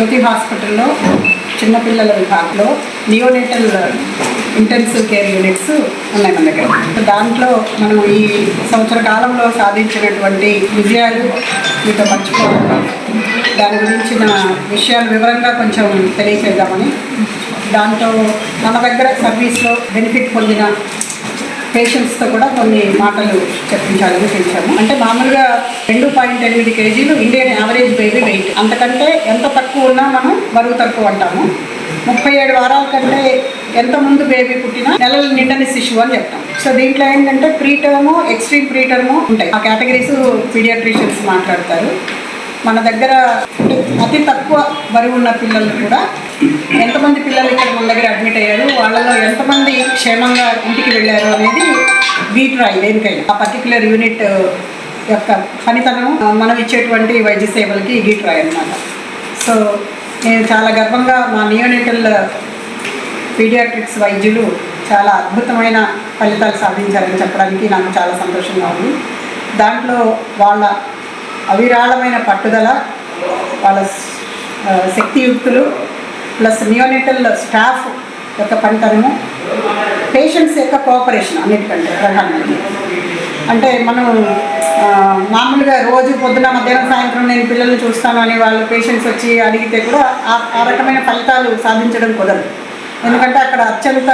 జ్యోతి హాస్పిటల్లో చిన్నపిల్లల విభాగంలో నియోనేటల్ ఇంటెన్సివ్ కేర్ యూనిట్స్ ఉన్నాయి మన దగ్గర. దాంట్లో మనం ఈ సంవత్సర కాలంలో సాధించినటువంటి విజయాలు మీతో పంచుకోవాలి. దాని గురించిన విషయాలు వివరంగా కొంచెం తెలియచేద్దామని. దాంట్లో మన దగ్గర సర్వీస్లో బెనిఫిట్ పొందిన పేషెంట్స్తో కూడా కొన్ని మాటలు చెప్పించాలని పిలిచాము అంటే మామూలుగా రెండు పాయింట్ ఎనిమిది కేజీలు ఇండియన్ యావరేజ్ బేబీ వెయిట్. అంతకంటే ఎంత తక్కువ ఉన్నా మనం బరువు తక్కువ అంటాము. ముప్పై ఏడు వారాల కంటే ఎంత ముందు బేబీ పుట్టినా నెలలు నిండని శిశువు అని చెప్తాం. సో దీంట్లో ఏంటంటే ప్రీటర్ము ఎక్స్ట్రీమ్ ప్రీటర్ము ఉంటాయి. ఆ కేటగిరీస్ పీడియాట్రిషియన్స్ మాట్లాడతారు. మన దగ్గర అతి తక్కువ బరువు ఉన్న పిల్లలు కూడా ఎంతమంది పిల్లలు ఇక్కడ మన దగ్గర అడ్మిట్ అయ్యారు? వాళ్ళలో ఎంతమంది క్షేమంగా ఇంటికి వెళ్ళారు అనేది వీట్రాయ్ దేనికైనా ఆ పర్టికులర్ యూనిట్ యొక్క ఫలితనం మనం ఇచ్చేటువంటి వైద్య సేవలకి గీట్రాయ్ అన్నమాట. సో నేను చాలా గర్వంగా మా నియోనిటల్ పీడియాట్రిక్స్ వైద్యులు చాలా అద్భుతమైన ఫలితాలు సాధించారని చెప్పడానికి నాకు చాలా సంతోషంగా ఉంది. దాంట్లో వాళ్ళ అవిరాళమైన పట్టుదల వాళ్ళ శక్తియుక్తులు ప్లస్ నియోనిటల్ స్టాఫ్ యొక్క పనితనము పేషెంట్స్ యొక్క కోఆపరేషన్ అన్నిటికంటే ప్రధానమైనది. అంటే మనం మామూలుగా రోజు పొద్దున మధ్యాహ్నం సాయంత్రం నేను పిల్లల్ని చూస్తాను అని వాళ్ళు పేషెంట్స్ వచ్చి అడిగితే కూడా ఆ- ఆ రకమైన ఫలితాలు సాధించడం కుదరదు. ఎందుకంటే అక్కడ అత్యంత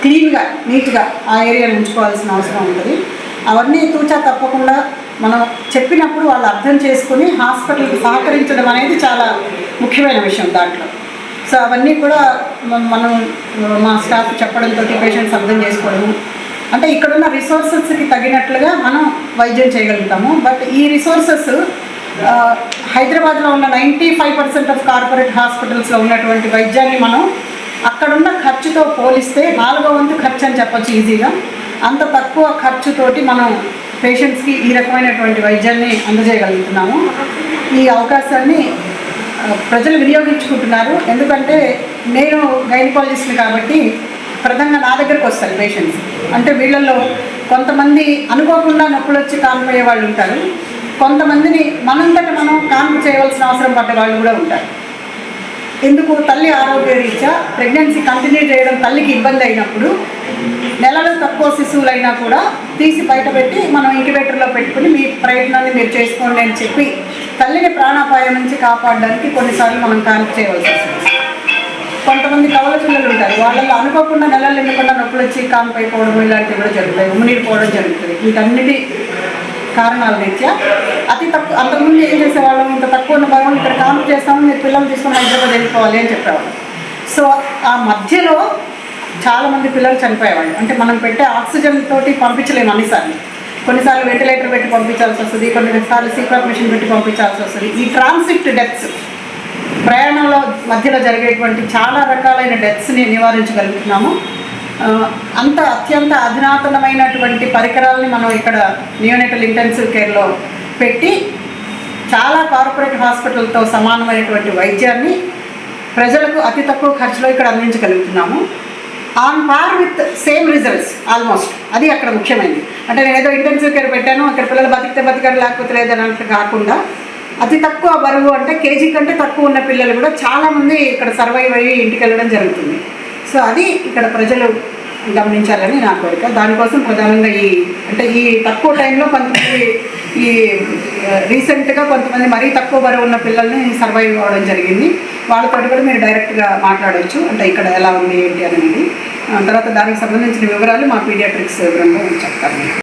క్లీన్గా నీట్గా ఆ ఏరియాను ఉంచుకోవాల్సిన అవసరం ఉంటుంది. అవన్నీ తూచా తప్పకుండా మనం చెప్పినప్పుడు వాళ్ళు అర్థం చేసుకుని హాస్పిటల్కి సహకరించడం అనేది చాలా ముఖ్యమైన విషయం దాంట్లో. సో అవన్నీ కూడా మనం మా స్టాఫ్ చెప్పడంతో పేషెంట్స్ అర్థం చేసుకోవడము. అంటే ఇక్కడున్న రిసోర్సెస్కి తగినట్లుగా మనం వైద్యం చేయగలుగుతాము. బట్ ఈ రిసోర్సెస్ హైదరాబాద్లో ఉన్న ninety five percent of corporate హాస్పిటల్స్లో ఉన్నటువంటి వైద్యాన్ని మనం అక్కడున్న ఖర్చుతో పోలిస్తే నాలుగో వంతు ఖర్చు అని చెప్పచ్చు ఈజీగా. అంత తక్కువ ఖర్చుతోటి మనం పేషెంట్స్కి ఈ రకమైనటువంటి వైద్యాన్ని అందజేయగలుగుతున్నాము. ఈ అవకాశాన్ని ప్రజలు వినియోగించుకుంటున్నారు. ఎందుకంటే నేను గైనకాలజిస్ట్ని కాబట్టి ప్రధానంగా నా దగ్గరకు వస్తారు పేషెంట్స్. అంటే వీళ్ళల్లో కొంతమంది అనుకోకుండా నొప్పులు వచ్చి కాన్పు వాళ్ళు ఉంటారు కొంతమందిని మనంతట మనం కాన్పు చేయవలసిన అవసరం పడ్డ వాళ్ళు కూడా ఉంటారు. ఎందుకు తల్లి ఆరోగ్య రీత్యా ప్రెగ్నెన్సీ కంటిన్యూ చేయడం తల్లికి ఇబ్బంది అయినప్పుడు నెలలు తక్కువ శిశువులైనా కూడా తీసి బయటపెట్టి మనం ఇంక్యుబేటర్లో పెట్టుకుని మీ ప్రయత్నాన్ని మీరు చేసుకోండి అని చెప్పి తల్లిని ప్రాణాపాయం నుంచి కాపాడడానికి కొన్నిసార్లు మనం కాన్పు చేయవలసి వస్తుంది. కొంతమంది కవల పిల్లలు ఉంటారు. వాళ్ళల్లో అనుకోకుండా నెలలు ఎన్నకుండా నొప్పులు వచ్చి కాన్పు ఇలాంటివి కూడా జరుగుతాయి. ఉమ్మినీడిపోవడం జరుగుతుంది. వీటన్నిటి కారణాల రీత్యా? అతి తక్కువ అంతకుముందు ఏం చేసేవాళ్ళం? ఇంత తక్కువ ఉన్న భాగం ఇక్కడ కాన్పు చేస్తాము మీరు పిల్లలు తీసుకొని హైదరాబాద్ వెళ్ళిపోవాలి అని చెప్పేవాళ్ళు. సో ఆ మధ్యలో చాలామంది పిల్లలు చనిపోయేవాళ్ళు. అంటే మనం పెట్టే ఆక్సిజన్ తోటి పంపించలేము అన్నిసార్లు. కొన్నిసార్లు వెంటిలేటర్ పెట్టి పంపించాల్సి వస్తుంది కొన్నిసార్లు సీక్రెట్ మిషన్ పెట్టి పంపించాల్సి వస్తుంది. ఈ ట్రాన్సిట్ డెత్స్ ప్రయాణంలో మధ్యలో జరిగేటువంటి చాలా రకాలైన డెత్స్ని నివారించగలుగుతున్నాము. అంత అత్యంత అధునాతనమైనటువంటి పరికరాలని మనం ఇక్కడ నియోనేటల్ ఇంటెన్సివ్ కేర్లో పెట్టి చాలా కార్పొరేట్ హాస్పిటల్తో సమానమైనటువంటి వైద్యాన్ని ప్రజలకు అతి తక్కువ ఖర్చులో ఇక్కడ అందించగలుగుతున్నాము. On par with same results almost అది అక్కడ ముఖ్యమైనది. అంటే నేను ఏదో ఇంటెన్సివ్ కేర్ పెట్టాను అక్కడ పిల్లలు బతికితే బతికారు లేకపోతే లేదని అంటే కాకుండా అతి తక్కువ బరువు అంటే కేజీ కంటే తక్కువ ఉన్న పిల్లలు కూడా చాలామంది ఇక్కడ సర్వైవ్ అయ్యి ఇంటికి వెళ్ళడం జరుగుతుంది. సో అది ఇక్కడ ప్రజలు గమనించాలని నా కోరిక. దానికోసం ప్రధానంగా ఈ అంటే ఈ తక్కువ టైంలో కొంతమంది ఈ రీసెంట్గా కొంతమంది మరీ తక్కువ బరువు ఉన్న పిల్లల్ని సర్వైవ్ అవ్వడం జరిగింది. వాళ్ళతో కూడా మీరు డైరెక్ట్గా మాట్లాడవచ్చు అంటే ఇక్కడ ఎలా ఉంది ఏంటి అనేది. తర్వాత దానికి సంబంధించిన వివరాలు మా పీడియాట్రిక్స్ వివరంగా చెప్తారు మీకు.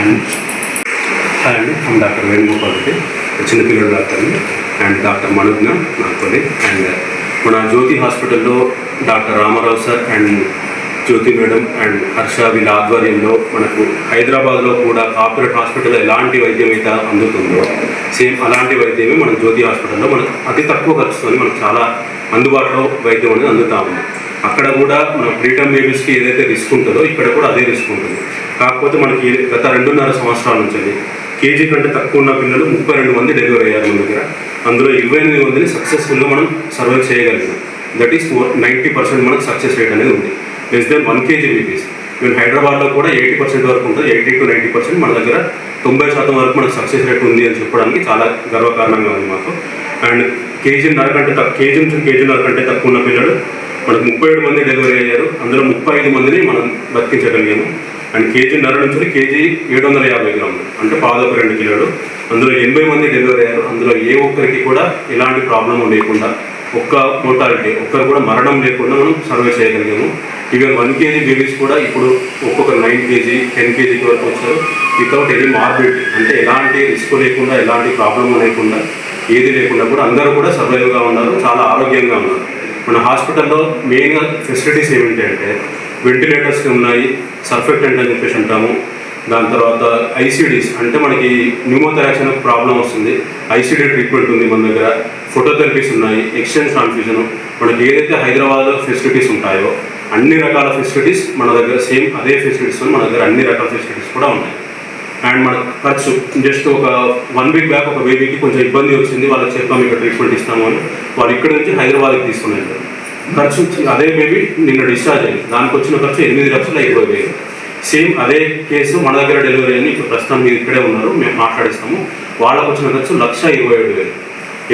అండ్ డాక్టర్ వేణుగోపాల్ రెడ్డి చిన్నపిల్లల డాక్టర్ని అండ్. డాక్టర్ మనోజ్ఞ నా కొలీగ్ అండ్ మన జ్యోతి హాస్పిటల్లో doctor Ramarao sir and Jyoti madam and Harsha వీళ్ళ ఆధ్వర్యంలో మనకు హైదరాబాద్లో కూడా కార్పొరేట్ హాస్పిటల్ ఎలాంటి వైద్యం అయితే అందుతుందో సేమ్ అలాంటి వైద్యమే మన జ్యోతి హాస్పిటల్లో మనకు అతి తక్కువ ఖర్చుతో మనకు చాలా అందుబాటులో వైద్యం అనేది అందుతా ఉంది. అక్కడ కూడా మన ప్రీటమ్ బేబీస్కి ఏదైతే రిస్క్ ఉంటుందో ఇక్కడ కూడా అదే రిస్క్ ఉంటుంది. కాకపోతే మనకి గత రెండున్నర సంవత్సరాల నుంచి కేజీ కంటే తక్కువ ఉన్న పిల్లలు ముప్పై రెండు మంది డెలివరీ అయ్యారు మన దగ్గర. అందులో ఇరవై ఎనిమిది మందిని సక్సెస్ఫుల్గా మనం సర్వైవ్ చేయగలిగాం. దట్ ఈస్ నైంటీ పర్సెంట్ మనకు సక్సెస్ రేట్ అనేది ఉంది. Less than one kg babies even హైదరాబాద్లో కూడా ఎయిటీ పర్సెంట్ వరకు ఉంటుంది. ఎయిటీ టు నైంటీ పర్సెంట్ మన దగ్గర తొంభై శాతం వరకు మనకు సక్సెస్ రేట్ ఉంది అని చెప్పడానికి చాలా గర్వకారణంగా ఉంది మాకు. అండ్ కేజీ కంటే తక్కువ కేజీ నుంచి కేజీ కంటే తక్కువ ఉన్న పిల్లలు మనకు ముప్పై ఏడు మంది డెలివరీ అయ్యారు. అందులో ముప్పై ఐదు మందిని మనం బతికించగలిగాము. అండ్ కేజీ నర నుంచి కేజీ ఏడు వందల యాభై గ్రాములు. అంటే పాదొక రెండు కిలోలు. అందులో ఎనభై మంది డెలివరీ అయ్యారు. అందులో ఏ ఒక్కరికి కూడా ఎలాంటి ప్రాబ్లం లేకుండా ఒక్క మోటాలిటీ ఒక్కరు కూడా మరణం లేకుండా మనం సర్వే చేయగలిగాము. ఈవెన్ వన్ కేజీ బేబీస్ కూడా ఇప్పుడు ఒక్కొక్క నైన్ కేజీ టెన్ కేజీకి వరకు వచ్చారు. వితౌట్ ఎనీ మార్బిడ్ అంటే ఎలాంటి రిస్క్ లేకుండా ఎలాంటి ప్రాబ్లం లేకుండా ఏది లేకుండా కూడా అందరూ కూడా సర్వైవ్గా ఉన్నారు. చాలా ఆరోగ్యంగా ఉన్నారు. మన హాస్పిటల్లో మెయిన్గా ఫెసిలిటీస్ ఏమిటి అంటే వెంటిలేటర్స్ ఉన్నాయి. సల్ఫెక్టెంట్ అని చెప్పేసి ఉంటాము దాని తర్వాత ఐసీడీస్ అంటే మనకి న్యూమోథెరాక్స్ అనే ప్రాబ్లం వస్తుంది. ఐసీడీ ట్రీట్మెంట్ ఉంది మన దగ్గర. ఫోటోథెరపీస్ ఉన్నాయి. ఎక్స్చేంజ్ ట్రాన్స్ఫ్యూజన్ మనకి ఏదైతే హైదరాబాద్లో ఫెసిలిటీస్ ఉంటాయో అన్ని రకాల ఫెసిలిటీస్ మన దగ్గర సేమ్ అదే ఫెసిలిటీస్ మన దగ్గర అన్ని రకాల ఫెసిలిటీస్ కూడా ఉన్నాయి. అండ్ మన ఖర్చు జస్ట్ ఒక వన్ వీక్ బ్యాక్ ఒక బేబీకి కొంచెం ఇబ్బంది వచ్చింది. వాళ్ళకి చెప్పాము ఇక్కడ ట్రీట్మెంట్ ఇస్తాము అని. వాళ్ళు ఇక్కడ నుంచి హైదరాబాద్కి తీసుకుని ఖర్చు అదే బేబీ నిన్న డిశ్చార్జ్ అయింది. దానికి వచ్చిన ఖర్చు ఎనిమిది లక్షల ఇరవై వేలు సేమ్ అదే కేసు మన దగ్గర డెలివరీ అని ఇప్పుడు ప్రస్తుతం మీరు ఇక్కడే ఉన్నారు. మేము మాట్లాడిస్తాము. వాళ్ళకు వచ్చిన ఖర్చు లక్ష ఇరవై ఏడు వేలు.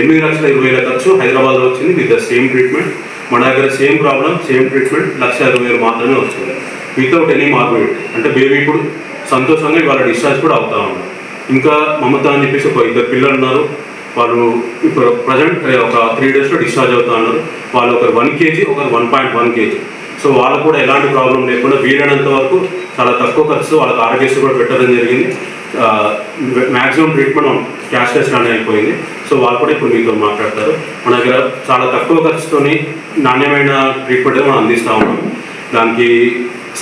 ఎనిమిది లక్షల ఇరవై వేల ఖర్చు హైదరాబాద్లో వచ్చింది. With the same treatment. మన దగ్గర same problem same treatment. Lakh ఇరవై వేలు మాత్రమే వచ్చింది వితౌట్ ఎనీ మార్బిలిటీ అంటే బేబీ ఇప్పుడు సంతోషంగా ఇవాళ డిశ్చార్జ్ కూడా అవుతా ఉన్నాం ఇంకా మమత అని చెప్పేసి ఒక ఇద్దరు పిల్లలు ఉన్నారు. వాళ్ళు ఇప్పుడు ప్రజెంట్ ఒక త్రీ డేస్లో డిశ్చార్జ్ అవుతా ఉన్నారు వాళ్ళు ఒకరు వన్ కేజీ ఒకరు one point one kg so వాళ్ళకు కూడా ఎలాంటి ప్రాబ్లం లేకుండా వీలైనంత వరకు చాలా తక్కువ ఖర్చు వాళ్ళకి ఆరోగ్యశ్రీ కూడా పెట్టడం జరిగింది. మ్యాక్సిమం ట్రీట్మెంట్ క్యాష్ టెస్ట్ అనేది అయిపోయింది. సో వాళ్ళు కూడా ఇప్పుడు మీతో మాట్లాడతారు. మన దగ్గర చాలా తక్కువ ఖర్చుతో నాణ్యమైన ట్రీట్మెంట్ మనం అందిస్తూ ఉన్నాం. దానికి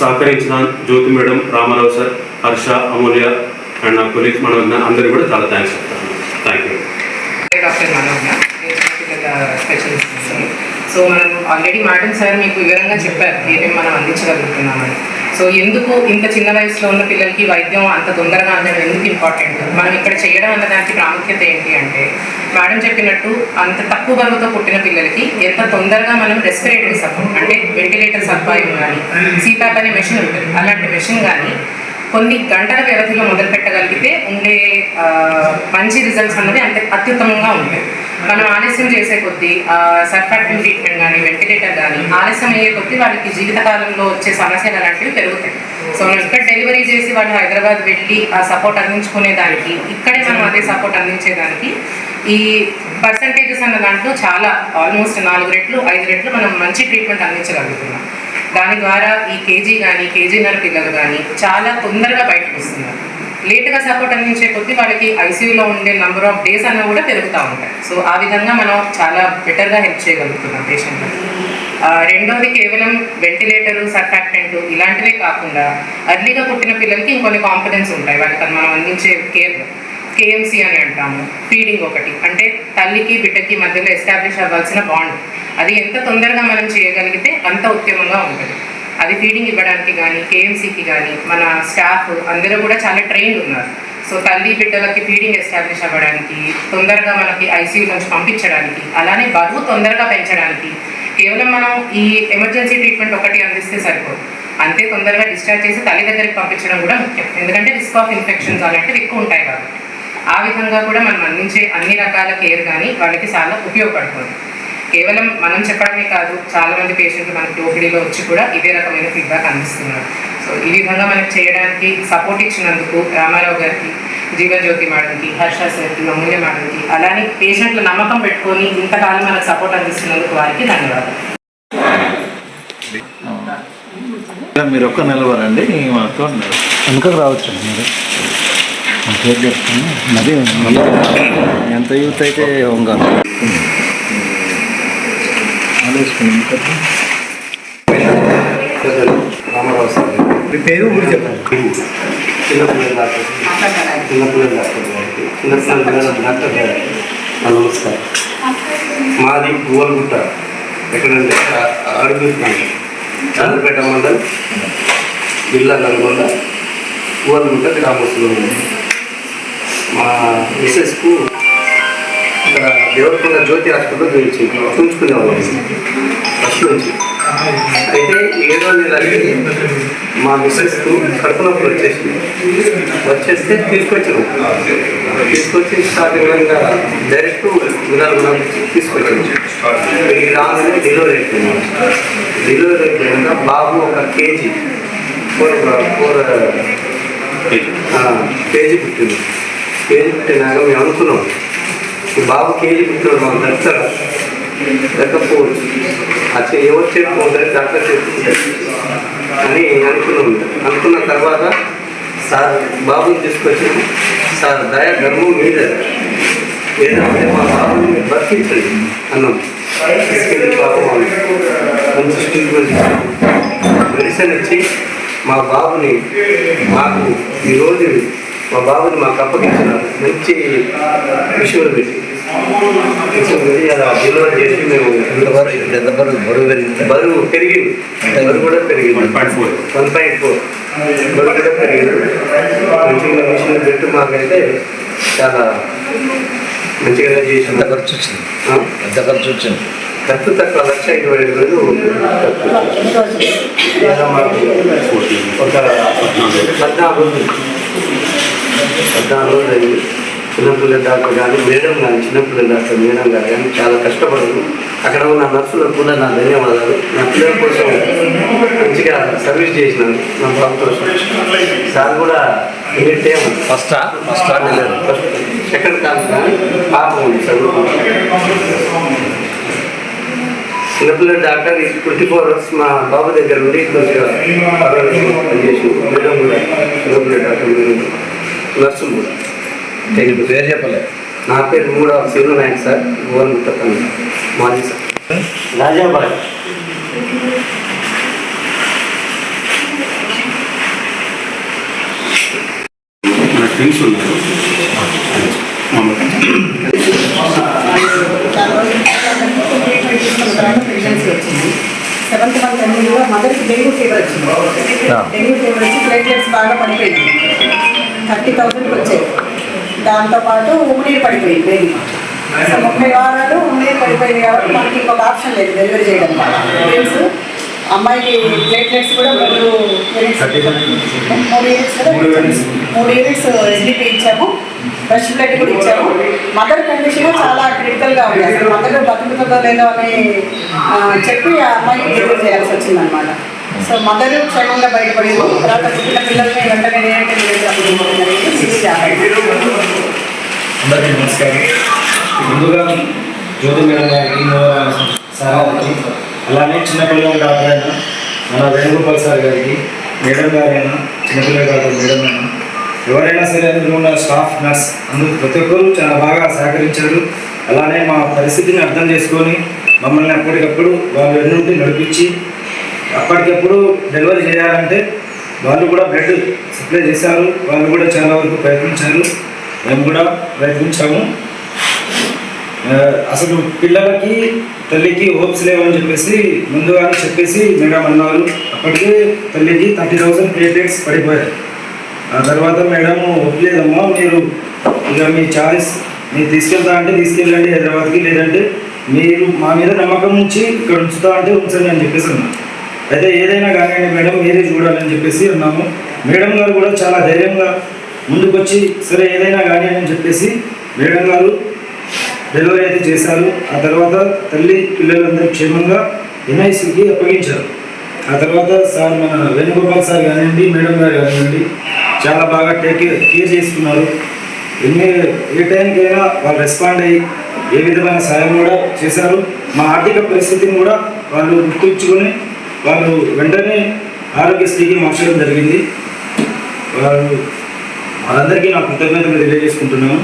సహకరించిన Jyoti madam Ramarao sir Harsha Amulya and నా కొలీగ్స్ మన అందరికీ కూడా చాలా థ్యాంక్స్ చెప్తాను thank you doctor Manogna specialist so మనం ఆల్రెడీ మేడం సార్ మీకు వివరంగా చెప్పారు. ఏమేమి మనం అందించగలుగుతున్నామని సో ఎందుకు ఇంత చిన్న వయసులో ఉన్న పిల్లలకి వైద్యం అంత తొందరగా అందడం ఎందుకు ఇంపార్టెంట్ మనం ఇక్కడ చేయడం అన్న దానికి ప్రాముఖ్యత ఏంటి అంటే మేడం చెప్పినట్టు అంత తక్కువ బరువుతో పుట్టిన పిల్లలకి ఎంత తొందరగా మనం రెస్పిరేటరీ సపోర్ట్ అంటే వెంటిలేటర్ సదుపాయం కానీ సీపాప్ అనే మెషిన్ ఉంటుంది. అలాంటి మెషిన్ కానీ కొన్ని గంటల వ్యవధిలో మొదలు పెట్టగలిగితే ఉండే మంచి రిజల్ట్స్ అన్నది అంతే అత్యుత్తమంగా ఉంటాయి మనం ఆలస్యం చేసే కొద్దీ సర్ఫాక్టివ్ ట్రీట్మెంట్ కానీ వెంటిలేటర్ కానీ ఆలస్యం అయ్యే కొద్దీ వాళ్ళకి జీవితకాలంలో వచ్చే సమస్యలు అలాంటివి పెరుగుతాయి. సో మనం ఇక్కడ డెలివరీ చేసి వాళ్ళు హైదరాబాద్ వెళ్ళి ఆ సపోర్ట్ అందించుకునే దానికి ఇక్కడే మనం అదే సపోర్ట్ అందించేదానికి ఈ పర్సంటేజెస్ అన్న దాంట్లో చాలా ఆల్మోస్ట్ నాలుగు రెట్లు ఐదు రెట్లు మనం మంచి ట్రీట్మెంట్ అందించగలుగుతున్నాం. దాని ద్వారా ఈ కేజీ కానీ కేజీన్నర పిల్లలు కానీ చాలా తొందరగా బయటకు వస్తున్నారు. లేట్గా సపోర్ట్ అందించే కొద్దీ వాళ్ళకి ఐసీయూలో ఉండే నెంబర్ ఆఫ్ డేస్ అన్న కూడా పెరుగుతూ ఉంటాయి. సో ఆ విధంగా మనం చాలా బెటర్గా హెల్ప్ చేయగలుగుతున్నాం పేషెంట్ ఆ, రెండోది కేవలం వెంటిలేటర్ సర్ఫాక్టెంట్ ఇలాంటివే కాకుండా అర్లీగా పుట్టిన పిల్లలకి ఇంకొన్ని కాంపిటెన్స్ ఉంటాయి. వాళ్ళకి మనం అందించే కేర్లో కేఎంసీ అని అంటాము. ఫీడింగ్ ఒకటి. అంటే తల్లికి బిడ్డకి మధ్యలో ఎస్టాబ్లిష్ అవ్వాల్సిన బాండ్ అది ఎంత తొందరగా మనం చేయగలిగితే అంత ఉత్తమంగా ఉంటుంది. అది ఫీడింగ్ ఇవ్వడానికి కానీ కేఎంసీకి కానీ మన స్టాఫ్ అందరూ కూడా చాలా ట్రైన్డ్ ఉన్నారు. సో తల్లి బిడ్డలకి ఫీడింగ్ ఎస్టాబ్లిష్ అవ్వడానికి తొందరగా మనకి ఐసీయూ నుంచి పంపించడానికి అలానే బరువు తొందరగా పెంచడానికి కేవలం మనం ఈ ఎమర్జెన్సీ ట్రీట్మెంట్ ఒకటి అందిస్తే సరిపోదు. అంతే తొందరగా డిశ్చార్జ్ చేసి తల్లి దగ్గరికి పంపించడం కూడా ముఖ్యం. ఎందుకంటే రిస్క్ ఆఫ్ ఇన్ఫెక్షన్స్ అలాంటివి ఎక్కువ ఉంటాయి కాబట్టి. ఆ విధంగా కూడా మనం అందించే అన్ని రకాల కేర్ కానీ వాళ్ళకి చాలా ఉపయోగపడుతుంది. కేవలం మనం చెప్పడమే కాదు చాలా మంది పేషెంట్లు మనకి ఓపీడీలో వచ్చి కూడా ఇదే రకమైన ఫీడ్బ్యాక్ అందిస్తున్నారు. సో ఈ విధంగా మనకి చేయడానికి సపోర్ట్ ఇచ్చినందుకు రామారావు గారికి జీవజ్యోతి మేడంకి హర్ష సార్కి అమూల్య మేడంకి అలానే పేషెంట్ల నమ్మకం పెట్టుకొని ఇంతకాలం మనకు సపోర్ట్ అందిస్తున్నందుకు వారికి ధన్యవాదాలు. మీరు ఒక్క నిలవరండి మాతో వెనుకకు రావచ్చు మరి. పేరు చెప్తాను మరి ఎంత యూత్ అయితే వంగాలి రామారావు సార్ మీ పేరు ఊరు చెప్పండి. చిన్నపిల్లల డాక్టర్ చిన్నపిల్లల డాక్టర్ గారికి చిన్నపిల్లల డాక్టర్ గారికి నమస్కారం మాది గోల్గుట్ట ఎక్కడంటే అడుగు చంద్రపేట మండల్ జిల్లా నల్గొండ గోల్గుట్ట గ్రామస్తులు. మా మిస్సెస్కు ఇక్కడ దేవరకొండ జ్యోతి హాస్పిటల్ చూపించి చూపించుకునేవాళ్ళం ఫస్ట్ నుంచి. అయితే ఏడో నెలకి మా మిస్సెస్ కడుపు నొప్పి వచ్చేసింది వచ్చేస్తే తీసుకొచ్చాము తీసుకొచ్చి ఇంకా డైరెక్ట్ విధాలు తీసుకొచ్చాము ఈ రాగానే డెలివరీ అయిపోయింది. డెలివరీ అయిపోయినాక బాబు ఒక కేజీ ఫోర్ ఫోర్ కేజీ పుట్టింది. కేజీ పెట్టినాక మేము అనుకున్నాం. ఈ బాబు కేజీ పుట్టినాడు మాకు దక్కరా దక్కకపోవచ్చు. అచ్చా ఎవరు చెప్పుకుంటారు డాక్టర్ చెప్పుకుంటారు. అని అనుకున్నాం. అనుకున్న తర్వాత సార్ బాబుని తీసుకొచ్చి సార్ దయ ధర్మం మీద. ఏదంటే మా బాబుని బతికించండి అన్నాం. తీసుకెళ్ళి పాపం మంచి ట్రీట్మెంట్ మెడిసిన్ ఇచ్చి మా బాబుని మాకు ఈరోజు మా బాబుని మాకు అప్పగించినారు మంచి విషయాలు పెట్టి అలా డెలివరీ చేసి మేము ఎంత బరువు బరువు పెరిగింది? బరువు పెరిగింది. బరువు కూడా పెరిగింది. One point four. One point four. బరువు కూడా పెరిగింది. మంచిగా మిషన్ పెట్టి మాకైతే చాలా మంచిగా ఎంత చేసింది ఖర్చు వచ్చింది? ఎంత ఖర్చు వచ్చింది? ఖర్చు తక్కువ లక్ష ఇరవై ఐదు వేలు ఖర్చు. ఇలా మాకు ఒక పద్నాలుగు పద్నాలుగు రోజులు అయింది చిన్నపిల్లల డాక్టర్ కానీ మేడం కానీ చిన్నపిల్లల డాక్టర్ మేడం గారు కానీ చాలా కష్టపడదు అక్కడ ఉన్న నర్సులకు కూడా నా ధన్యవాదాలు. నా పిల్లల కోసం మంచిగా సర్వీస్ చేసినాను నా కోసం సార్ కూడా ఫస్టా ఫస్టా ఫస్ట్ సెకండ్ క్లాస్ కానీ పాప ఉంది చదువుకుంటాను చిన్నపిల్లల డాక్టర్ ఈ ట్వంటీ ఫోర్ అవర్స్ మా బాబు దగ్గర ఉండి పర్వాలేదు. పనిచేసి మేడం కూడా చిన్నపిల్లల డాక్టర్. మేడం నర్సు కూడా నీకు పేరు చెప్పలేదు నా పేరు మూడవ శివ నాయక్ సార్ గోవన్ ముత్తపల్లి మాజీ సార్. రాజాబాయ్. ఉన్నారు ప్రెగ్నెన్సీ వచ్చింది సెవెంత్ మంత్ మదర్కి డెంగ్యూ ఫీవర్ వచ్చింది. డెంగ్యూ ఫీవర్ వచ్చి ప్లేట్లెట్స్ బాగా పడిపోయింది. థర్టీ థౌసండ్కి వచ్చాయి దాంతోపాటు ఉమ్మనీరు పడిపోయింది బేబీ సో ముప్పై వారాలు ఉమ్మనీరు పడిపోయింది కాబట్టి మనకి ఇంకొక ఆప్షన్ లేదు డెలివరీ చేయడం మీన్స్ అమ్మాయికి ప్లేట్లెట్స్ కూడా మూడు యూనిట్స్ మూడు యూనిట్స్ మూడు యూనిట్స్ ఎస్డిపి ఇచ్చాము. బ్రష్ ప్లేట్ కూడా ఇచ్చాము. మదర్ కండిషన్ చాలా క్రిటికల్గా ఉంది. అసలు మదర్ బతుకుతుందో లేదో అని చెప్పి ఆ అమ్మాయికి డెలివరీ చేయాల్సి వచ్చిందనమాట సో మదర్ క్షణంగా బయటపడింది. తర్వాత పుట్టిన పిల్లల్ని వెంటనే నేనంటే అందరికీ నమస్కారం. ముందుగా జ్యోతి మేడం గారికి నోరా అలానే చిన్నపిల్లలు కాకపోయినా మన వేణుగోపాల్ సార్ గారికి మేడం గారైనా చిన్నపిల్లలు డాక్టర్ మేడం అయినా ఎవరైనా సరే అందులో ఉన్న స్టాఫ్ నర్స్ అందరూ ప్రతి ఒక్కరు చాలా బాగా సహకరించారు. అలానే మా పరిస్థితిని అర్థం చేసుకొని మమ్మల్ని అప్పటికప్పుడు వాళ్ళు ఎన్నుంటి నడిపించి అప్పటికప్పుడు డెలివరీ చేయాలంటే వాళ్ళు కూడా బ్లడ్ సప్లై చేశారు. వాళ్ళు కూడా చాలా వరకు ప్రయత్నించారు. మేము కూడా ప్రయత్నించాము. అసలు పిల్లలకి తల్లికి హోప్స్ లేవని చెప్పేసి ముందుగానే చెప్పేసి మేడం అన్నారు. అప్పటికే తల్లికి థర్టీ థౌసండ్ ప్లేటెట్స్ పడిపోయాయి. ఆ తర్వాత మేడం ఒప్పలేదమ్మా మీరు ఇక మీ ఛాయిస్ మీరు తీసుకెళ్తా అంటే తీసుకెళ్ళండి హైదరాబాద్కి లేదంటే మీరు మా మీద నమ్మకం ఉంచి ఇక్కడ ఉంచుతా అంటే ఉంచండి అని చెప్పేసి అన్నారు. అయితే ఏదైనా కానివ్వండి మేడం మీరే చూడాలని చెప్పేసి అన్నాము మేడం గారు కూడా చాలా ధైర్యంగా ముందుకొచ్చి సరే ఏదైనా కానివ్వండి అని చెప్పేసి మేడం గారు డెలివరీ అయితే చేశారు. ఆ తర్వాత తల్లి పిల్లలందరూ క్షేమంగా ఎన్ఐసికి అప్పగించారు. ఆ తర్వాత సార్ మన వేణుగోపాల్ సార్ కానివ్వండి మేడం గారు కానివ్వండి చాలా బాగా టేక్ కేర్ చేసుకున్నారు ఎన్ని ఏ టైంకైనా వాళ్ళు రెస్పాండ్ అయ్యి ఏ విధమైన సాయం కూడా చేశారు. మా ఆర్థిక పరిస్థితిని కూడా వాళ్ళు గుర్తుంచుకొని వాళ్ళు వెంటనే ఆరోగ్యశ్రీకి మార్చడం జరిగింది. వాళ్ళు వాళ్ళందరికీ నా కృతజ్ఞతలు తెలియజేసుకుంటున్నాను.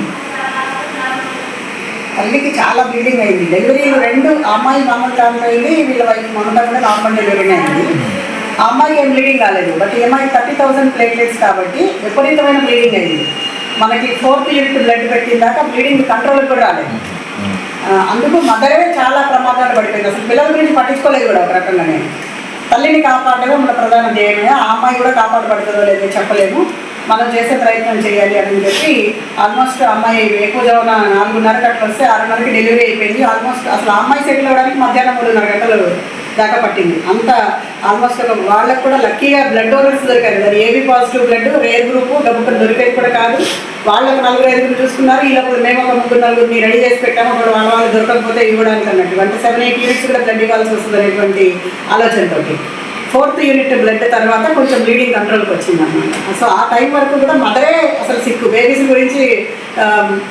తల్లికి చాలా బ్లీడింగ్ అయింది. డెలివరీలు రెండు అమ్మాయి మామూలు దాంట్లో అయింది వీళ్ళ వైపు మమత కూడా నార్మల్ డెలివరీ అయింది. ఆ అమ్మాయి ఏం బ్లీడింగ్ కాలేదు. బట్ ఏమాయి థర్టీ థౌసండ్ ప్లేట్లెట్స్ కాబట్టి విపరీతమైన బ్లీడింగ్ అయింది. మనకి ఫోర్త్ యూనిట్ బ్లడ్ పెట్టిన దాకా బ్లీడింగ్ కంట్రోల్ కూడా రాలేదు. అందుకు మదరే చాలా ప్రమాదాలు పడిపోయింది. అసలు పిల్లల గురించి పట్టించుకోలేదు కూడా ఒక రకంగానే. అమ్మాయిని కాపాడడమే మన ప్రధాన ధ్యేయమే. ఆ అమ్మాయి కూడా కాపాడబడుతుందో లేదో చెప్పలేము మనం చేసే ప్రయత్నం చేయాలి అని చెప్పి ఆల్మోస్ట్ అమ్మాయి ఎక్కువ జవన నాలుగున్నర అట్లా వస్తే ఆరున్నరకి డెలివరీ అయిపోయింది. ఆల్మోస్ట్ అసలు అమ్మాయి సెటిల్ అవ్వడానికి మధ్యాహ్నం మూడున్నర గంటలు దాకా పట్టింది. అంత ఆల్మోస్ట్ ఒక వాళ్ళకు కూడా లక్కీగా బ్లడ్ డోనర్స్ దొరికారు. మరి AB positive blood rare group డబ్బుకు దొరికేది కూడా కాదు. వాళ్ళకు నలుగురు ఐదుగురు చూసుకున్నారు. ఈ లోపల మేము ఒక ముగ్గురు నలుగురిని రెడీ చేసి పెట్టాము. అప్పుడు వాళ్ళ వాళ్ళు దొరకకపోతే ఇవ్వడానికి అన్నట్టు. అంటే సెవెన్ ఎయిట్ యూనిట్స్ కూడా బ్లడ్ ఇవ్వాల్సి వస్తుంది అనేటువంటి ఆలోచనతోటి. ఫోర్త్ యూనిట్ బ్లడ్ తర్వాత కొంచెం బ్లీడింగ్ కంట్రోల్కి వచ్చింది అనమాట సో ఆ టైం వరకు కూడా మదరే అసలు సిక్కు. బేబీస్ గురించి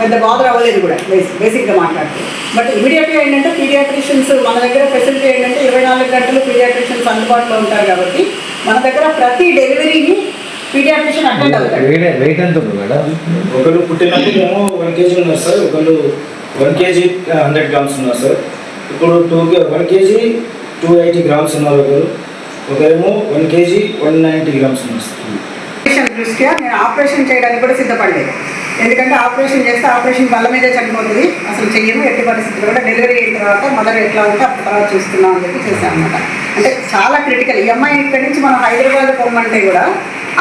పెద్ద బాధ అవ్వలేదు కూడా. బేసిక్ బేసిక్గా మాట్లాడితే. బట్ ఇమీడియట్గా ఏంటంటే పీడియాట్రిషియన్స్ మన దగ్గర ఫెసిలిటీ ఏంటంటే ఇరవై నాలుగు గంటలు పీడియాట్రిషియన్స్ అందుబాటులో ఉంటారు కాబట్టి మన దగ్గర ప్రతి డెలివరీని పీడియాట్రిషియన్ అటెండ్ అవుతాడు. వెయిట్ ఎంత ఉంది మేడం. ఒకళ్ళు పుట్టినప్పుడు వన్ కేజీ ఉన్నారు సార్ ఒకళ్ళు వన్ కేజీ హండ్రెడ్ గ్రామ్స్ ఉన్నారు సార్. ఇప్పుడు two one kg two eighty grams ఉన్నారు ఒకరు ఒకరేమో one kg one ninety grams వస్తుంది దృష్ట్యా నేను ఆపరేషన్ చేయడానికి కూడా సిద్ధపడలేదు. ఎందుకంటే ఆపరేషన్ చేస్తే ఆపరేషన్ బల్ల మీదే చనిపోతుంది. అసలు చెయ్యము ఎట్టి పరిస్థితుల్లో కూడా డెలివరీ అయిన తర్వాత మదర్ ఎట్లా ఉంటే అప్పుడు తర్వాత చూస్తున్నాం అని చెప్పి చేశాను అనమాట అంటే చాలా క్రిటికల్ ఈ అమ్మాయి ఇక్కడి నుంచి మనం హైదరాబాద్ పొమ్మంటే కూడా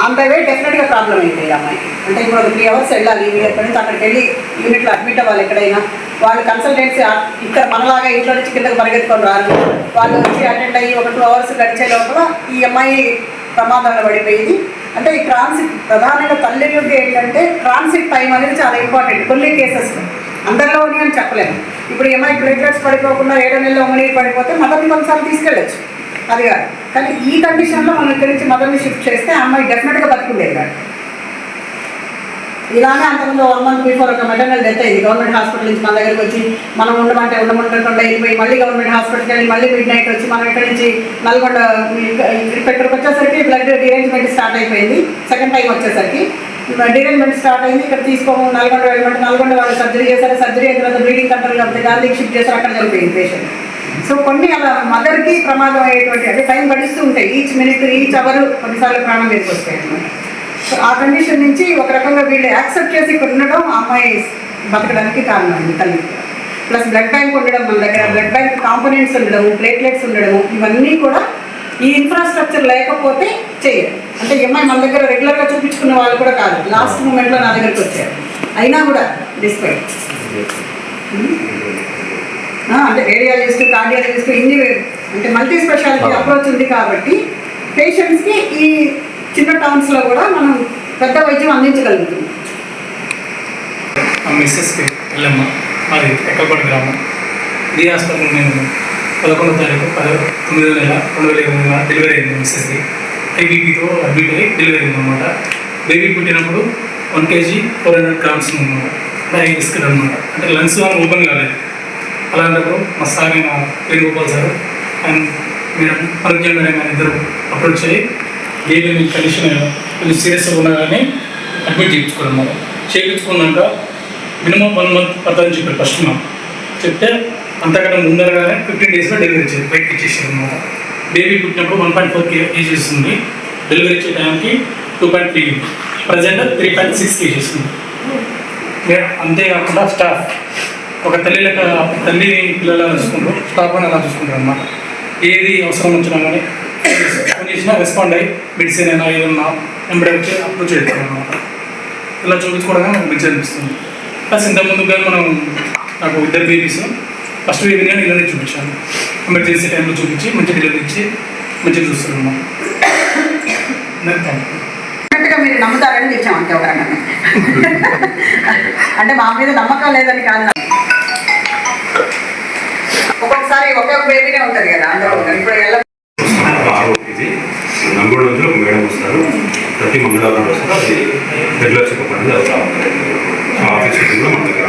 ఆన్ ద వే డెఫినెట్గా ప్రాబ్లం అయింది ఈ అమ్మాయి. అంటే ఇప్పుడు ఒక త్రీ అవర్స్ వెళ్ళాలి ఎక్కడి నుంచి అక్కడికి వెళ్ళి యూనిట్లో అడ్మిట్ అవ్వాలి ఎక్కడైనా. వాళ్ళు కన్సల్టెన్సీ ఇక్కడ మనలాగా ఇంట్లో నుంచి కిందకి పరిగెత్తుకొని రారు. వాళ్ళు వచ్చి అటెండ్ అయ్యి ఒక టూ అవర్స్ గడిచే లోపల ఈ అమ్మాయి ప్రమాదంలో పడిపోయింది. అంటే ఈ ట్రాన్సిట్ ప్రధానంగా తల్లికి ఏంటంటే ట్రాన్సిట్ టైం అనేది చాలా ఇంపార్టెంట్ కొన్ని కేసెస్లో అందరిలో ఉన్నాయి అని చెప్పలేము. ఇప్పుడు ఏమైనా ప్లేట్లెట్స్ పడిపోకుండా ఏడో నెలలో ఉమ్మని పడిపోతే మదర్ని కొన్నిసార్లు తీసుకెళ్ళచ్చు. అది కాదు. కానీ ఈ కండిషన్లో మనం ఇక్కడి నుంచి మదర్ని షిఫ్ట్ చేస్తే అమ్మాయి డెఫినెట్గా బతుకుండేది కాదు. ఇలానే అంతకుముందు వన్ మంత్ బిఫోర్ ఒక మెటర్నల్ డెత్ అయింది. గవర్నమెంట్ హాస్పిటల్ నుంచి మన దగ్గరికి వచ్చి మనం ఉండమంటే ఉండమంటకుండా వెళ్ళిపోయి మళ్ళీ గవర్నమెంట్ హాస్పిటల్కి వెళ్ళి మళ్ళీ మిడ్ నైట్ వచ్చి మనం ఇక్కడ నుంచి నల్గొండ ఇక్కడికి వచ్చేసరికి బ్లడ్ డిరేంజ్మెంట్ స్టార్ట్ అయిపోయింది. సెకండ్ టైం వచ్చేసరికి. డిరేంజ్మెంట్ స్టార్ట్ అయింది. ఇక్కడ తీసుకోము నల్గొండ వెళ్ళమంటే నల్గొండ వాళ్ళు సర్జరీ చేశారు. సర్జరీ అయిన తర్వాత బ్లీడింగ్ కంట్రోల్ కాబట్టి గాంధీకి షిఫ్ట్ చేశారు. అక్కడ చనిపోయింది పేషెంట్ సో కొన్ని అలా మదర్కి ప్రమాదం అయ్యేటువంటి అంటే టైం గడిస్తూ ఉంటాయి. ఈచ్ మినిట్ ఈచ్ అవర్ కొన్నిసార్లు ప్రాణం మీదకి వస్తాయి అన్నమాట. ఆ కండిషన్ నుంచి ఒక రకంగా వీళ్ళు యాక్సెప్ట్ చేసి ఉండడం ఆ అమ్మాయి బతకడానికి కారణమైంది తల్లి. ప్లస్ బ్లడ్ బ్యాంక్ ఉండడం మన దగ్గర బ్లడ్ బ్యాంక్ కాంపోనెంట్స్ ఉండడం ప్లేట్లెట్స్ ఉండడము ఇవన్నీ కూడా ఈ ఇన్ఫ్రాస్ట్రక్చర్ లేకపోతే చేయరు. అంటే అమ్మాయి మన దగ్గర రెగ్యులర్గా చూపించుకున్న వాళ్ళు కూడా కాదు. లాస్ట్ మూమెంట్లో నా దగ్గరికి వచ్చారు. అయినా కూడా డిస్పైట్ అంటే రేడియాలజిస్ట్ కార్డియాలజిస్ట్ ఇన్ని అంటే మల్టీ స్పెషాలిటీ అప్రోచ్ ఉంది కాబట్టి పేషెంట్స్కి ఈ చిన్న టౌన్స్లో కూడా మనం పెద్ద వైద్యం అందించగలుగుతుంది మా మిస్సెస్కి మాది ఎక్కలపాడు గ్రామం. ఈ హాస్పిటల్ నేను పదకొండో తారీఖు పద తొమ్మిదో నెల రెండు వేల ఇరవై నెల డెలివరీ అయింది మిస్సెస్కి ఐబీపీతో అడ్మిట్ అయ్యి డెలివరీ అయింది అనమాట బేబీ పుట్టినప్పుడు one kg four hundred grams అనమాట హై రిస్క్ అనమాట అంటే లంగ్స్ ఓపెన్ కాలేదు. అలాంటప్పుడు మా సార్ అయిన Venugopal sir and madam Pragna madam ఇద్దరు అప్రోచ్ అయ్యి బేబీ మీ కండిషన్ కొంచెం ఉన్నా కానీ అడ్మిట్ చేయించుకోవడం చేయించుకున్నాక మినిమం వన్ మంత్ పడుతుందని చెప్పారు ఫస్ట్ మాకు చెప్తే అంతకన్నా ముందరగానే ఫిఫ్టీన్ డేస్లో డెలివరీ చేసి బయటకి ఇచ్చేసారు అన్నమాట బేబీ పుట్టినప్పుడు వన్ పాయింట్ ఫోర్ కేజీస్ ఉంది. డెలివరీ ఇచ్చే టైంకి two point three present three point six kgs ఉంది. అంతేకాకుండా స్టాఫ్ ఒక తల్లి లెక్క తల్లిని పిల్లల చూసుకుంటారు స్టాఫ్ అని అలా చూసుకుంటారు అన్నమాట ఏది అవసరం వచ్చినా కానీ చేసినా రెస్పాండ్ అయ్యి మెడిసిన్ అయినా ఏదన్నా వెంబడి వచ్చి అప్రోచ్ చేస్తాం అనమాట ఇలా చూపించుకోవడానికి నాకు మంచిగా అనిపిస్తుంది. ప్లస్ ఇంతకుముందు కానీ మనం నాకు ఇద్దరు బేబీస్ ఫస్ట్ బేబీని కానీ ఇలానే చూపించాను. ఎమర్జెన్సీ టైంలో చూపించి మంచి డెలివరీ ఇచ్చి మంచిగా చూస్తున్నాం థ్యాంక్ మీరు నమ్ముతారని తెచ్చాం అంతే ఒక అంటే మా మీద నమ్మకం లేదని కాదు ఒక్కొక్కసారి ఒకే బేబీనే ఉంటుంది కదా అందరూ ఇప్పుడు ఎలా బాగా ఇది నంబర్ రోజులు ఒక మేడం వస్తారు ప్రతి మంగళవారం వస్తారు అది రెగ్యులర్ చెకప్ అనేది అవుతా ఉంటుంది సో ఆఫీస్ షెడ్యూల్లో మన దగ్గర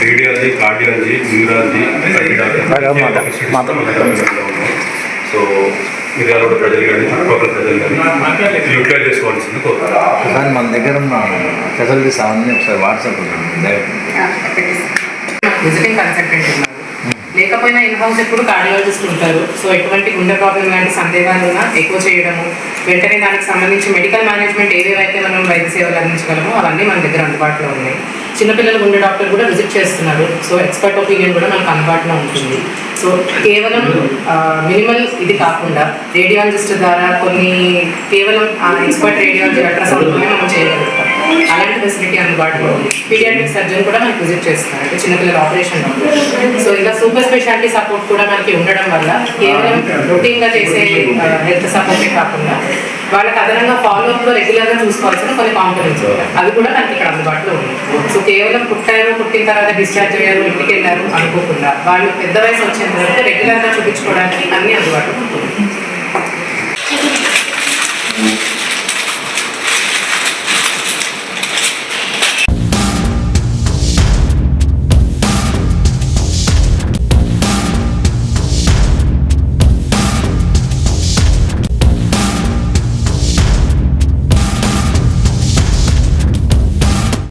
radiology cardiology neurology so Miryala కూడా ప్రజలు కానీ చుట్టుపక్కల ప్రజలు కానీ యూటిలైజ్ చేసుకోవాల్సింది కోరుతున్నాను కానీ మన దగ్గర ఉన్న ఫెసిలిటీస్ అవన్నీ ఒకసారి వాట్సాప్ డైరెక్ట్ విజిటింగ్ కన్సల్టెంట్ లేకపోయినా ఇన్ హౌస్ ఎప్పుడు కార్డియాలజిస్ట్ ఉంటారు. సో ఎటువంటి గుండె ప్రాబ్లం లాంటి సందేహాలు ఉన్నా ఎక్కువ చేయడము వెంటనే దానికి సంబంధించి మెడికల్ మేనేజ్మెంట్ ఏవేవైతే మనం వైద్య సేవలు అందించగలమో అవన్నీ మన దగ్గర అందుబాటులో ఉన్నాయి. చిన్నపిల్లలకు ఉండే డాక్టర్ కూడా విజిట్ చేస్తున్నారు సో ఎక్స్పర్ట్ ఒపీనియన్ కూడా మనకు అందుబాటులో ఉంటుంది. సో కేవలం మినిమల్ ఇది కాకుండా రేడియాలజిస్ట్ ద్వారా కొన్ని కేవలం ఎక్స్పర్ట్ రేడియాలజీ అల్ట్రాసౌండ్లోనే మనం చేయగలుగుతాం. అలాంటి ఫెసిలిటీ అందుబాటులో ఉంది. పీడియాట్రిక్ సర్జన్ కూడా మనకు విజిట్ చేస్తున్నారు. అంటే చిన్నపిల్లల ఆపరేషన్ సో ఇలా సూపర్ స్పెషాలిటీ సపోర్ట్ కూడా మనకి ఉండడం వల్ల కేవలం రొటీన్గా చేసే హెల్త్ సపోర్టే కాకుండా వాళ్ళకి అదనంగా ఫాలో అప్లో రెగ్యులర్గా చూసుకోవాల్సిన కొన్ని కాంపనెంట్స్ అవి కూడా నాకు ఇక్కడ అందుబాటులో ఉన్నాయి. సో కేవలం పుట్టారు పుట్టిన తర్వాత డిశ్చార్జ్ అయ్యారు ఇంటికి వెళ్ళారు అనుకోకుండా వాళ్ళు పెద్ద వయసు వచ్చిన తర్వాత రెగ్యులర్గా చూపించుకోవడానికి అన్ని అందుబాటులో ఉంటుంది